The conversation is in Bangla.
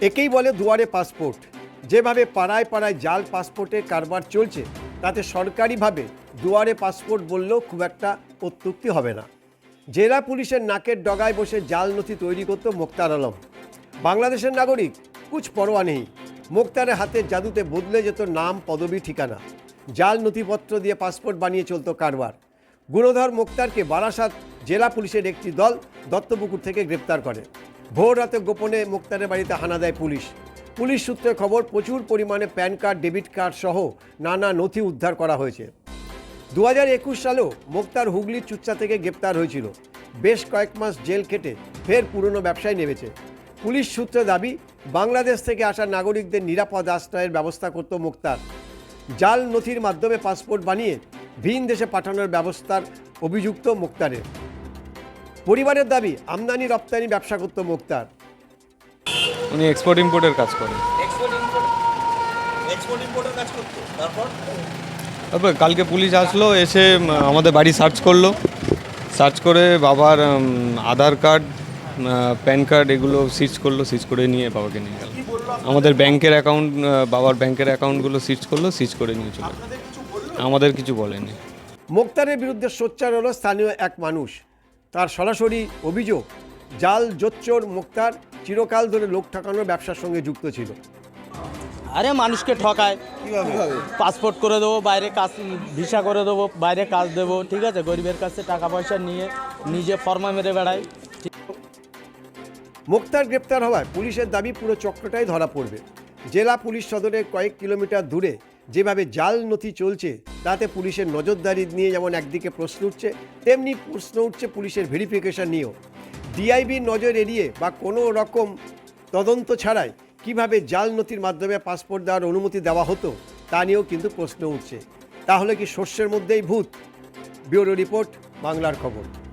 একেই বলে দুয়ারে পাসপোর্ট। যেভাবে পাড়ায় পাড়ায় জাল পাসপোর্টের কারবার চলছে, তাতে সরকারিভাবে দুয়ারে পাসপোর্ট বললেও খুব একটা অত্যুক্তি হবে না। জেলা পুলিশের নাকের ডগায় বসে জাল নথি তৈরি করত মোক্তার আলম। বাংলাদেশের নাগরিক, কুছ পরোয়া নেই। মোক্তারের হাতে জাদুতে বদলে যেত নাম, পদবি, ঠিকানা। জাল নথিপত্র দিয়ে পাসপোর্ট বানিয়ে চলতো কারবার। গুণধর মোক্তারকে বারাসাত জেলা পুলিশের একটি দল দত্তপুকুর থেকে গ্রেপ্তার করে। ভোর রাতে গোপনে মোক্তারের বাড়িতে হানা দেয় পুলিশ। পুলিশ সূত্রে খবর, প্রচুর পরিমাণে প্যান কার্ড, ডেবিট কার্ড সহ নানা নথি উদ্ধার করা হয়েছে। দু হাজার একুশ সালেও মোক্তার হুগলির চুচ্চা থেকে গ্রেপ্তার হয়েছিল। বেশ কয়েক মাস জেল খেটে ফের পুরনো ব্যবসায় নেমেছে। পুলিশ সূত্রে দাবি, বাংলাদেশ থেকে আসা নাগরিকদের নিরাপদ আশ্রয়ের ব্যবস্থা করত মোক্তার। জাল নথির মাধ্যমে পাসপোর্ট বানিয়ে ভিন দেশে পাঠানোর ব্যবস্থার অভিযুক্ত মোক্তারের। পরিবারের দাবি আমদানি রপ্তানি ব্যবসা করত মোক্তার। উনি এক্সপোর্ট ইম্পোর্টের কাজ করেন। এক্সপোর্ট ইম্পোর্টের কাজ করতো। তারপর? তারপর কালকে পুলিশ আসলো এসে আমাদের বাড়ি সার্চ করল। সার্চ করে বাবার আধার কার্ড প্যান কার্ড এগুলো সিজ করল সিজ করে নিয়ে বাবাকে নিয়ে গেল। আমাদের ব্যাংকের অ্যাকাউন্ট বাবার ব্যাংকের অ্যাকাউন্টগুলো সিজ করল সিজ করে নিয়ে চলে আমাদের কিছু বলেনি। মোক্তারের বিরুদ্ধে সোচ্চার হলো স্থানীয় এক মানুষ। তার সরাসরি অভিযোগ জাল জোচ্চোর মোক্তার চিরকাল ধরে লোক ঠকানোর ব্যবসার সঙ্গে যুক্ত ছিল। আরে মানুষকে ঠকায়। পাসপোর্ট করে দেবো বাইরে কাজ ভিসা করে দেবো বাইরে কাজ দেবো ঠিক আছে? গরিবের কাছে টাকা পয়সা নিয়ে নিজে ফর্মা মেরে বেড়ায়। মোক্তার গ্রেপ্তার হওয়ায় পুলিশের দাবি পুরো চক্রটাই ধরা পড়বে। জেলা পুলিশ সদরের কয়েক কিলোমিটার দূরে যেভাবে জাল নথি চলছে, তাতে পুলিশের নজরদারি নিয়ে যেমন একদিকে প্রশ্ন উঠছে, তেমনি প্রশ্ন উঠছে পুলিশের ভেরিফিকেশন নিয়েও। ডিআইবির নজর এড়িয়ে বা কোনো রকম তদন্ত ছাড়াই কীভাবে জাল নথির মাধ্যমে পাসপোর্ট দেওয়ার অনুমতি দেওয়া হতো, তা নিয়েও কিন্তু প্রশ্ন উঠছে। তাহলে কি শস্যের মধ্যেই ভূত? ব্যুরো রিপোর্ট, বাংলার খবর।